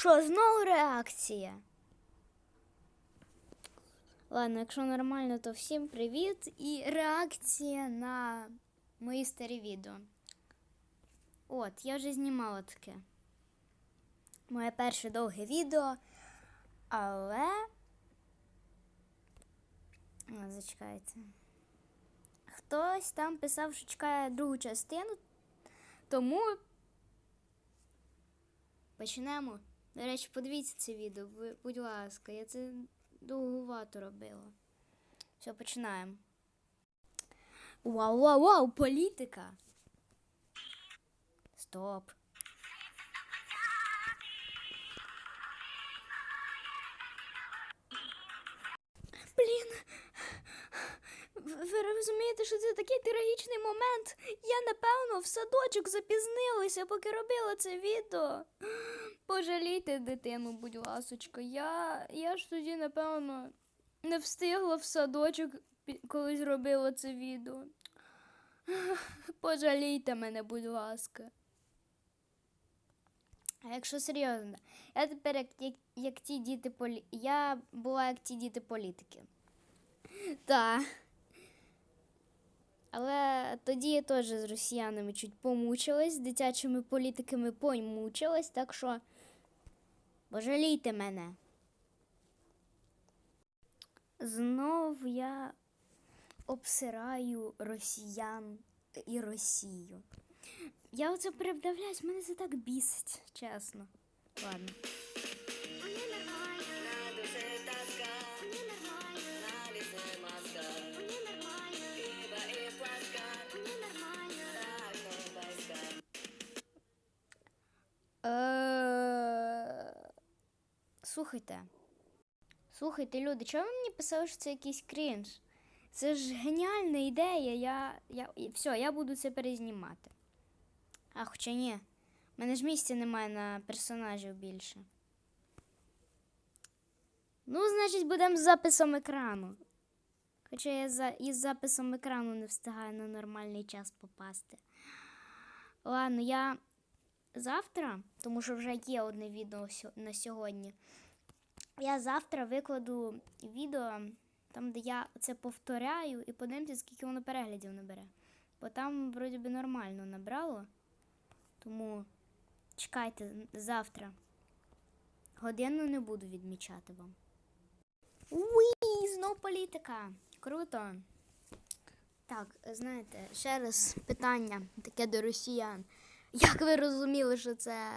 Що, знову реакція? Ладно, якщо нормально, то всім привіт і реакція на мої старі відео. От, я вже знімала таке. Моє перше довге відео, але. А, зачекайте. Хтось там писав, що чекає другу частину, тому почнемо. До речі, подивіться це відео, будь ласка, я це довгувато робила. Все, починаємо. Вау, вау, вау, політика. Стоп. Блін. Ви розумієте, що це такий трагічний момент? Я, напевно, в садочок запізнилася, поки робила це відео. Пожалійте дитину, будь ласочка. Я, я ж тоді, напевно, не встигла в садочок, коли зробила це відео. Пожалійте мене, будь ласка. А якщо серйозно, я тепер як, як, як ті діти полі... Я була як ті діти політики. Так. Але тоді я теж з росіянами чуть помучилась, з дитячими політиками помучилась, так що пожалійте мене. Знов я обсираю росіян і Росію. Я оце перевдавляюсь, мене це так бісить, чесно. Ладно. Е, Слухайте. Слухайте, люди, чого ви мені писали, що це якийсь крінж? Це ж геніальна ідея. Я, я, все, я буду це перезнімати. А хоча ні. У мене ж місця немає на персонажів більше. Ну, значить, будемо з записом екрану. Хоча я за, із записом екрану не встигаю на нормальний час попасти. Ладно, я завтра, тому що вже є одне відео на сьогодні. Я завтра викладу відео, там, де я це повторяю, і подивимося, скільки воно переглядів набере. Бо там, вроді би, нормально набрало. Тому чекайте завтра. Годину не буду відмічати вам. Уї, знов політика. Круто. Так, знаєте, ще раз питання таке до росіян. Як ви розуміли, що це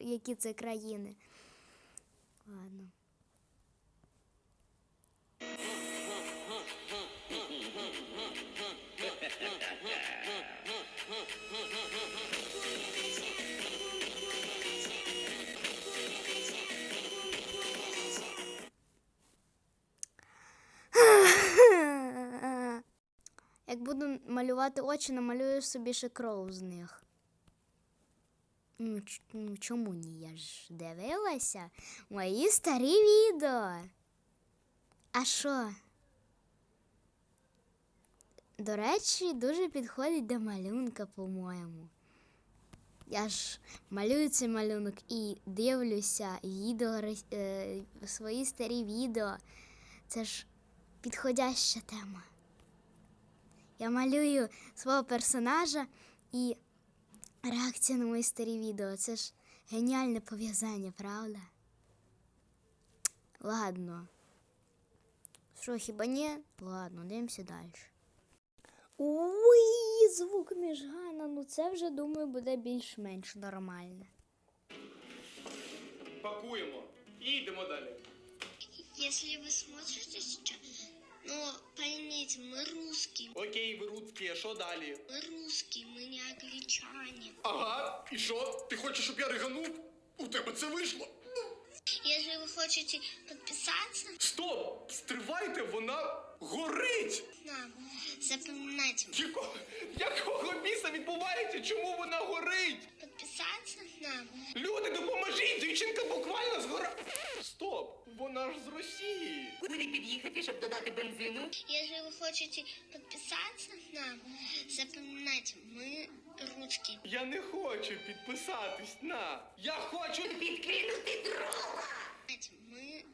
які це країни? Ладно. Як буду малювати очі, намалюю собі ще кров з них. Ну, ну чому ні? Я ж дивилася мої старі відео. А що? До речі, дуже підходить до малюнка, по-моєму. Я ж малюю цей малюнок і дивлюся відео, е, свої старі відео. Це ж підходяща тема. Я малюю свого персонажа і реакція на мої старі відео. Це ж геніальне пов'язання, правда? Ладно. Що, хіба ні? Ладно, дивимося далі. Уй, звук міжгана, ну це вже, думаю, буде більш-менш нормально. Пакуємо і йдемо далі. Если вы смотрите сейчас, но поймите, мы русские. Окей, ви русські, а що далі? Мы русские, мы не англичане. Ага, і що? Ти хочеш, щоб я риганув? У тебе це вийшло. Если вы хотите подписаться, Стоп! Стривайте, вона горить! на, запоминайте. Якого, якого біса відбувається? Чому вона горить? Подписаться на, Люди, допоможіть! Дівчинка буквально згора. Стоп! Вона ж з Росії. куди під'їхати, щоб додати бензину. Якщо ви хочете підписатися нам, запам'ятайте, ми ручки. Я не хочу підписатись на. Я хочу підкинути дрова. Ми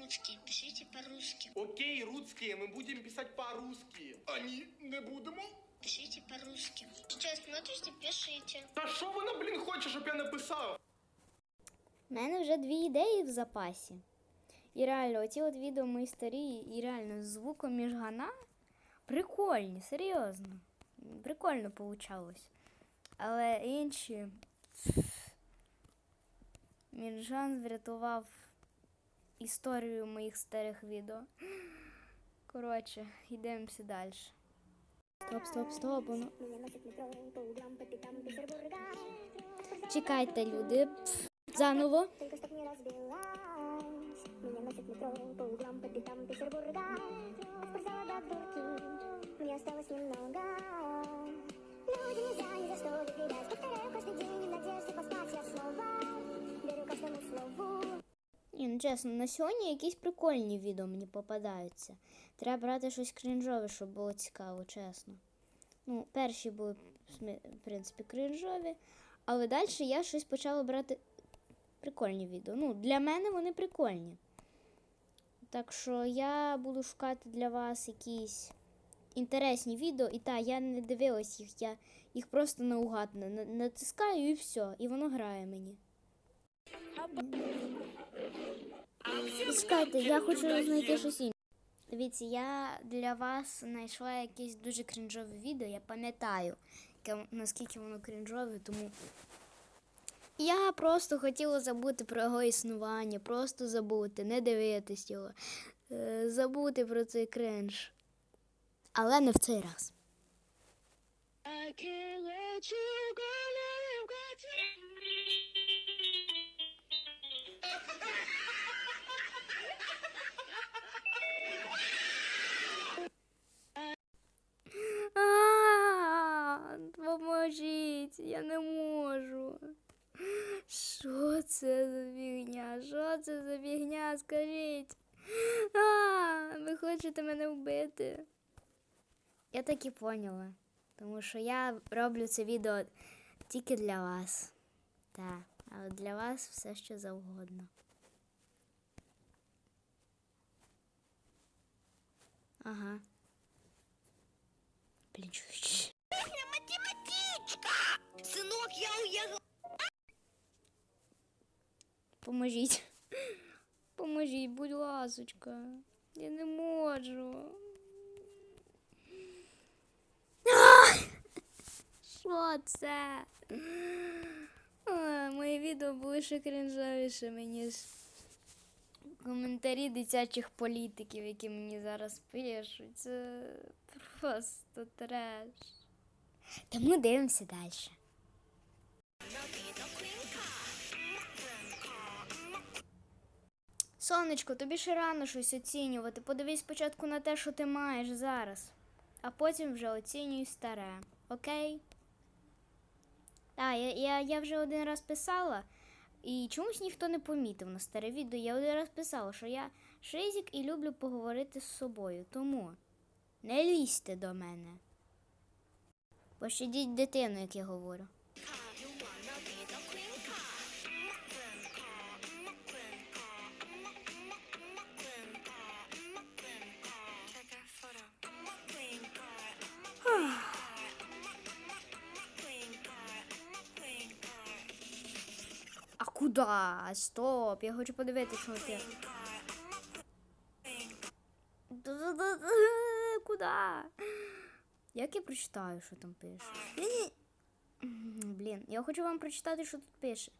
русские, пишите по-русски. Окей, русские, мы будем писать по-русски. А ні, не будемо? Пишите по-русски. Сейчас смотрите, пишите. Та що вона, блін, хоче, щоб я написав? У мене вже дві ідеї в запасі. І реально, оці от відео мої старі, і реально з звуком міжгана прикольні, серйозно. Прикольно получалось. Але інші. Міржан врятував історію моїх старих відео. Коротше, йдемося далі. Стоп, стоп, стоп. Воно... Чекайте, люди. Пф, Заново. Метро по углам, по Петербурга Спортзала до дурки Мне осталось немного Люди нельзя ни за что доверять Повторяю каждый день в надежде поспать я снова Верю каждому слову Ні, ну чесно, на сьогодні якісь прикольні відео мені попадаються. Треба брати щось крінжове, щоб було цікаво, чесно. Ну, перші були, в принципі, крінжові, але далі я щось почала брати прикольні відео. Ну, для мене вони прикольні. Так що я буду шукати для вас якісь інтересні відео. І так, я не дивилась їх, я їх просто наугад на- на- натискаю і все, і воно грає мені. Чекайте, я хочу знайти щось інше. Дивіться, я для вас знайшла якесь дуже крінжове відео. Я пам'ятаю, наскільки воно крінжове, тому я просто хотіла забути про його існування, просто забути, не дивитись його, е, забути про цей кринж. Але не в цей раз. Поможіть, я не можу. Що це за фігня? Що це за фігня? Скажіть. А, ви хочете мене вбити? Я так і поняла. Тому що я роблю це відео тільки для вас. Так, але для вас все що завгодно. Ага. Блін, чуть. Сынок, я уехал. Поможіть. Поможіть, будь ласочка. Я не можу. Що це? А, Мої відео були ще крінжовішими, ніж коментарі дитячих політиків, які мені зараз пишуть. Це просто треш. Тому дивимося далі. Сонечко, тобі ще рано щось оцінювати. Подивись спочатку на те, що ти маєш зараз, а потім вже оцінюй старе. Окей? Так, я, я, я вже один раз писала, і чомусь ніхто не помітив на старе відео. Я один раз писала, що я шизик і люблю поговорити з собою. Тому не лізьте до мене. Пощадіть дитину, як я говорю. А куди? Стоп, я хочу подивитися, що ти. Куди? Як я прочитаю, що там пише? Блін, я хочу вам прочитати, що тут пише.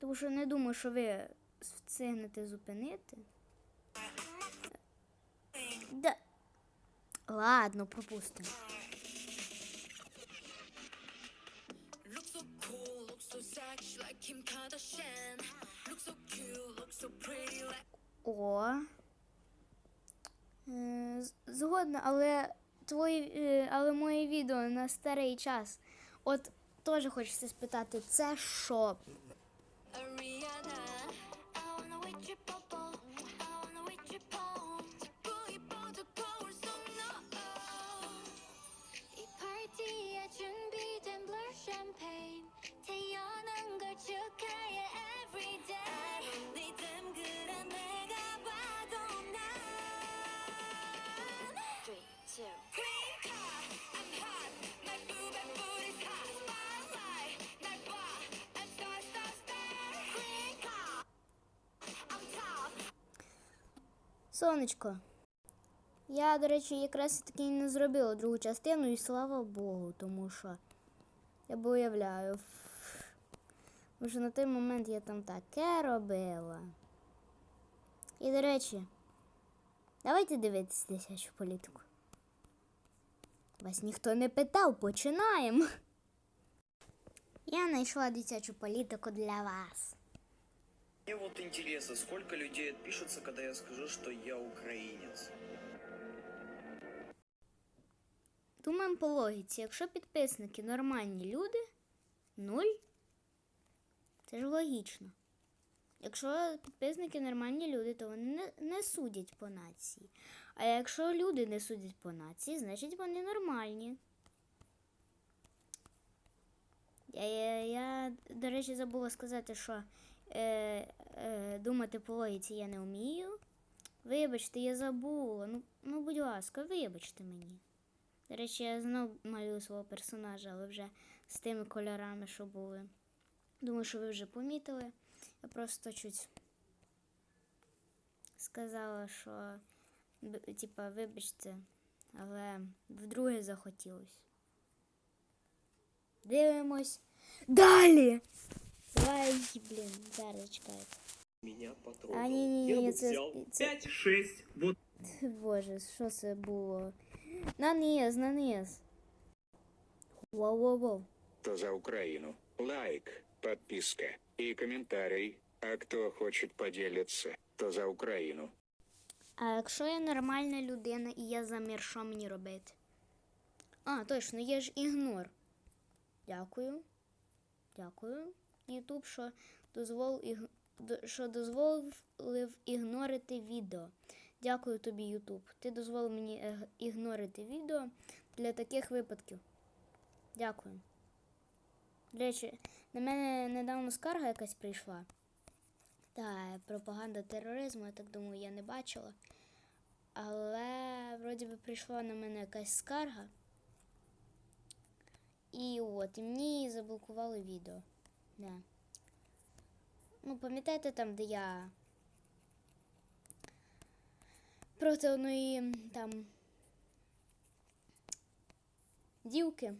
Тому що не думаю, що ви встигнете зупинити. Да. Ладно, пропустимо. Kim Kardashian. Look so cute, look so pretty like О. Е, Згодна, але твої, е, але моє відео на старий час. От теж хочеться спитати, це що? Сонечко. Я, до речі, якраз таки не зробила другу частину, і слава Богу, тому що я б уявляю. Тому на той момент я там таке робила. І, до речі, давайте дивитися десячу політику. Вас ніхто не питав, починаємо. Я знайшла дитячу політику для вас. Мне вот интересно, сколько людей отпишется, когда я скажу, что я украинец? Думаємо по логіці, якщо підписники нормальні люди, нуль. Це ж логічно. Якщо підписники нормальні люди, то вони не, не судять по нації. А якщо люди не судять по нації, значить вони нормальні. Я, я, я до речі, забула сказати, що е, е, думати по логіці я не вмію. Вибачте, я забула. Ну, ну будь ласка, вибачте мені. До речі, я знов малюю свого персонажа, але вже з тими кольорами, що були. Думаю, що ви вже помітили. Я просто чуть сказала, що типа, вибачте, але вдруге захотілося. Дивимось. Далі! Давай, блін, зараз чекайте. Меня потрогал. А, ні, ні, я ні, бы це, взял це, 5-6, вот Боже, що це було? На низ, на низ. Воу-воу-воу. то за Украину. Лайк, подписка и комментарий. А кто хочет поделиться, то за Украину. А якщо я нормальна людина і я замір, що мені робити? А, точно, є ж ігнор. Дякую. Дякую. Ютуб, що дозволив, що дозволив ігнорити відео. Дякую тобі, Ютуб. Ти дозволив мені ігнорити відео для таких випадків. Дякую. До речі, на мене недавно скарга якась прийшла. Та, пропаганда тероризму, я так думаю, я не бачила. Але вроді би прийшла на мене якась скарга. І от, і мені заблокували відео. Да. Ну, пам'ятаєте там, де я проти одної там дівки,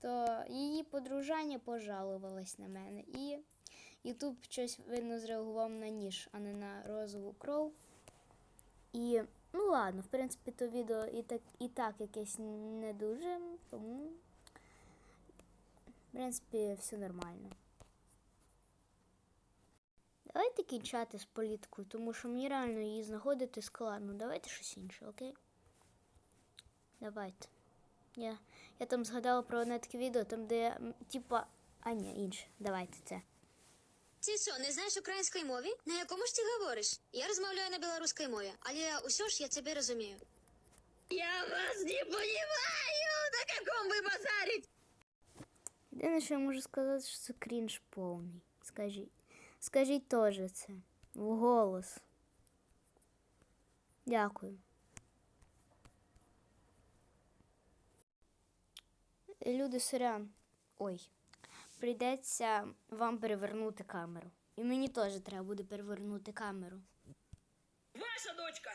то її подружання пожалувалась на мене. І Ютуб щось видно зреагував на ніж, а не на розову кров. І ну ладно, в принципі, то відео і так, і так якесь не дуже, тому в принципі все нормально. Давайте кінчати з політикою, тому що мені реально її знаходити складно. Давайте щось інше, окей? Давайте. Я, я там згадала про одне таке відео, там де, м, типа. А ні, інше. Давайте це. Ти що, не знаєш української мови? На якому ж ти говориш? Я розмовляю на білоруській мові, але усе ж я тебе розумію. Я вас не понимаю, на якому ви базарите? Єдине, що я можу сказати, що це крінж повний. Скажіть. Скажіть теж це. Вголос. Дякую. Люди сорян. Ой Прийдеться вам перевернути камеру. І мені теж треба буде перевернути камеру. Ваша дочка!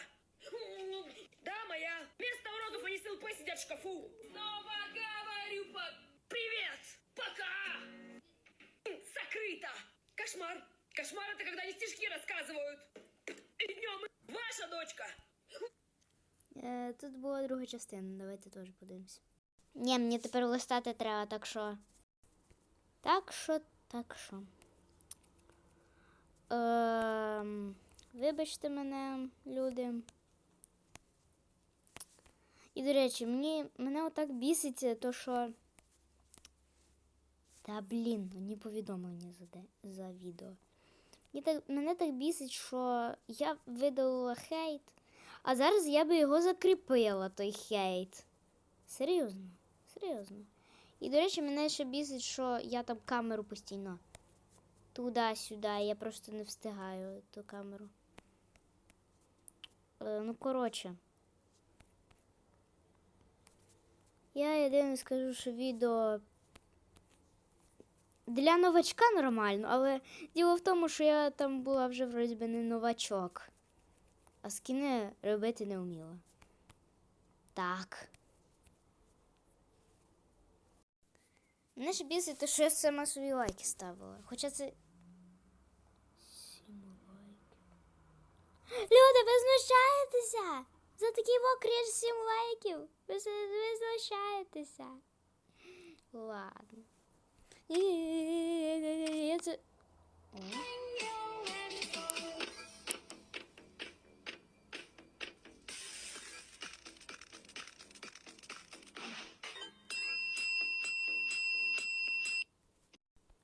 Да, моя. Вместо уродов они с ЛП сидят в шкафу. Снова говорю по... Привет! Пока! Закрыто! Кошмар! Кошмар это когда они стишки рассказывают. И днем. Ваша дочка! Е, тут була друга частина, давайте теж подивимося. Ні, мені тепер листати треба, так що. Так що, так що. Ем, вибачте мене, люди. І, до речі, мені, мене отак біситься, то що. Та блін, мені повідомлення за, де, за відео. Мені так, мене так бісить, що я видалила хейт, а зараз я би його закріпила, той хейт. Серйозно, серйозно. І, до речі, мене ще бісить, що я там камеру постійно туди-сюди, я просто не встигаю ту камеру. Е, ну, коротше. Я єдине скажу, що відео для новачка нормально, але діло в тому, що я там була вже вроді би не новачок. а скіни робити не вміла. Так. Мене ж бісить, те, що я сама собі лайки ставила. Хоча це. Сім лайків. Люди, ви знущаєтеся! За такий мокрий сім лайків. Ви, ви знущаєтеся. Ладно. Я це. О.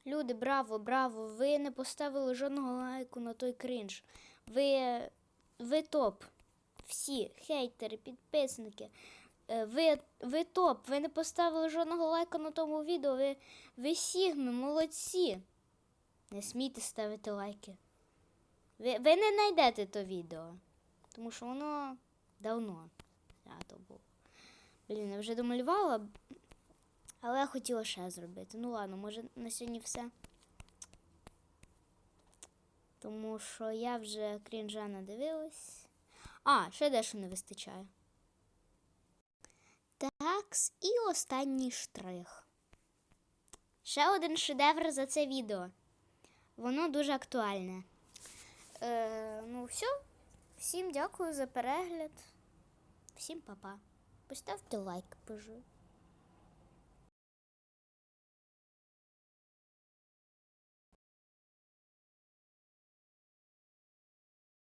Люди, браво, браво! Ви не поставили жодного лайку на той кринж. Ви, ви топ. Всі, хейтери, підписники. Е, Ви, ви топ. Ви не поставили жодного лайка на тому відео. Ви, ви сігми, молодці. Не смійте ставити лайки. Ви, ви не знайдете то відео. Тому що воно давно. А, то було. Блін, я вже домалювала, але я хотіла ще зробити. Ну ладно, може на сьогодні все. Тому що я вже крінжа надивилась. А, ще дещо не вистачає. Такс, і останній штрих. Ще один шедевр за це відео. Воно дуже актуальне. Е, ну, все. Всім дякую за перегляд. Всім па-па. Поставте лайк, пожалуйста.